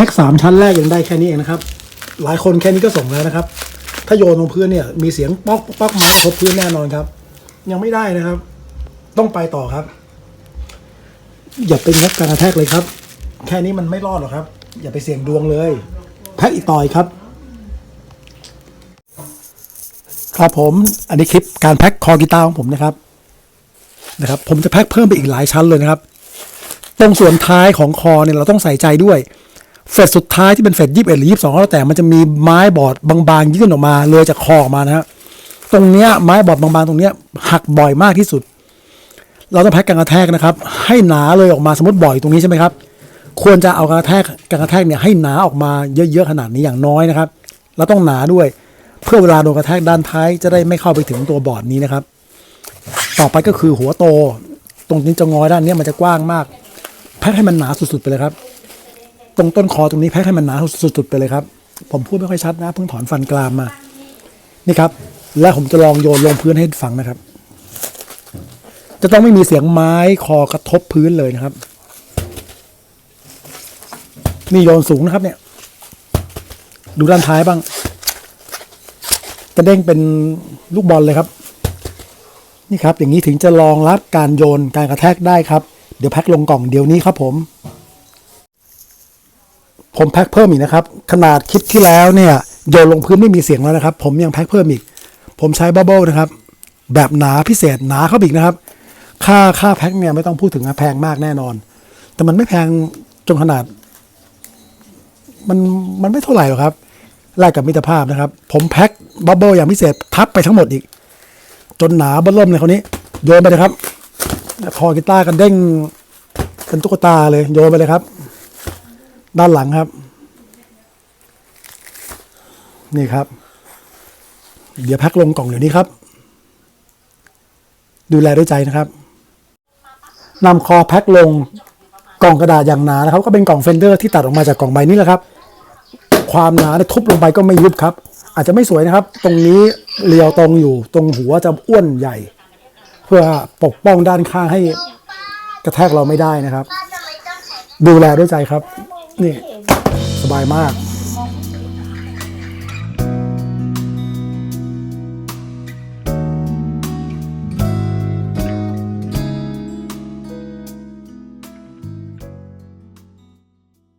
พ็คสามชั้นแรกยังได้แค่นี้เองนะครับ หลายคนแค่นี้ก็ส่งแล้วนะครับ ถ้าโยนลงพื้นเนี่ย มีเสียงป๊อกป๊อกม้ครบพื้นแน่นอนครับ ยังไม่ได้นะครับ ต้องไปต่อครับ อย่าเป็นครับการกระแทกเลยครับ แค่นี้มันไม่รอดหรอกครับ อย่าไปเสี่ยงดวงเลย แพ็คอีกต่อยครับ ครับผมอันนี้คลิปการแพ็คคอกีตาร์ของผมนะครับนะครับ ผมจะแพ็คเพิ่มไปอีกหลายชั้นเลยนะครับ ตรงส่วนท้ายของคอเนี่ยเราต้องใส่ใจด้วย เฟสสุดท้ายที่เป็นเฟสยี่สิบเอ็ดหรือยี่สิบสองแล้วแต่มันจะมีไม้บอดบางๆยื่นออกมาเลยจากคอออกมานะฮะตรงเนี้ยไม้บอดบางๆตรงเนี้ยหักบ่อยมากที่สุด เราต้องแพ็กการกระแทกนะครับ ให้หนาเลยออกมาสมมติบ่อยตรงนี้ใช่ไหมครับ ควรจะเอาการกระแทกการกระแทกเนี่ยให้หนาออกมาเยอะๆขนาดนี้อย่างน้อยนะครับเราต้องหนาด้วย เพื่อเวลาโดนกระแทกด้านท้ายจะได้ไม่เข้าไปถึงตัวบอร์ดนี้นะครับ ต่อไปก็คือหัวโต ตรงนี้จะงอยด้านเนี้ยมันจะกว้างมาก แพ็คให้มันหนาสุดๆไปเลยครับ ตรงต้นคอตรงนี้แพ็คให้มันหนาสุด ๆ ไปเลยครับ ผมพูดไม่ค่อยชัดนะเพิ่งถอนฟันกรามมา นี่ครับ แล้วผมจะลองโยนลงพื้นให้ฟังนะครับ จะต้องไม่มีเสียงไม้คอกระทบพื้นเลยนะครับ นี่โยนสูงนะครับเนี่ย ดูด้านท้ายบ้าง จะเด้งเป็นลูกบอลเลยครับ นี่ครับ อย่างนี้ถึงจะรองรับการโยนการกระแทกได้ครับ เดี๋ยวแพ็คลงกล่องเดี๋ยวนี้ครับผม ผมแพ็คเพิ่มอีกนะครับ ขนาดคลิปที่แล้วเนี่ยโยนลงพื้นไม่มีเสียงแล้วนะครับ ผมยังแพ็คเพิ่มอีก ผมใช้บับเบิลนะครับ แบบหนาพิเศษหนาเข้าอีกนะครับ ค่าค่าแพ็คเนี่ยไม่ต้องพูดถึงแพงมากแน่นอน แต่มันไม่แพงจนขนาด มันมันไม่เท่าไหร่หรอกครับแลกกับมิตรภาพนะครับ ผมแพ็คบับเบิลอย่างพิเศษทับไปทั้งหมดอีก จนหนาเบิ่มเลยคราวนี้ โยนไปเลยครับคอกีตาร์กันเด้งเป็นตุ๊กตาเลยโยนไปเลยครับ ด้านหลังครับ นี่ครับ เดี๋ยวแพ็คลงกล่องเดี๋ยวนี้ครับ ดูแลด้วยใจนะครับนำคอแพ็คลงกล่องกระดาษอย่างหนานะครับ ก็เป็นกล่องเฟนเดอร์ที่ตัดออกมาจากกล่องใบนี้แหละครับ ความหนาทุบลงไปก็ไม่ยุบครับ อาจจะไม่สวยนะครับ ตรงนี้เรียวตรงอยู่ ตรงหัวจะอ้วนใหญ่ เพื่อปกป้องด้านข้างให้กระแทกเราไม่ได้นะครับ ดูแลด้วยใจครับ นี่ สบายมาก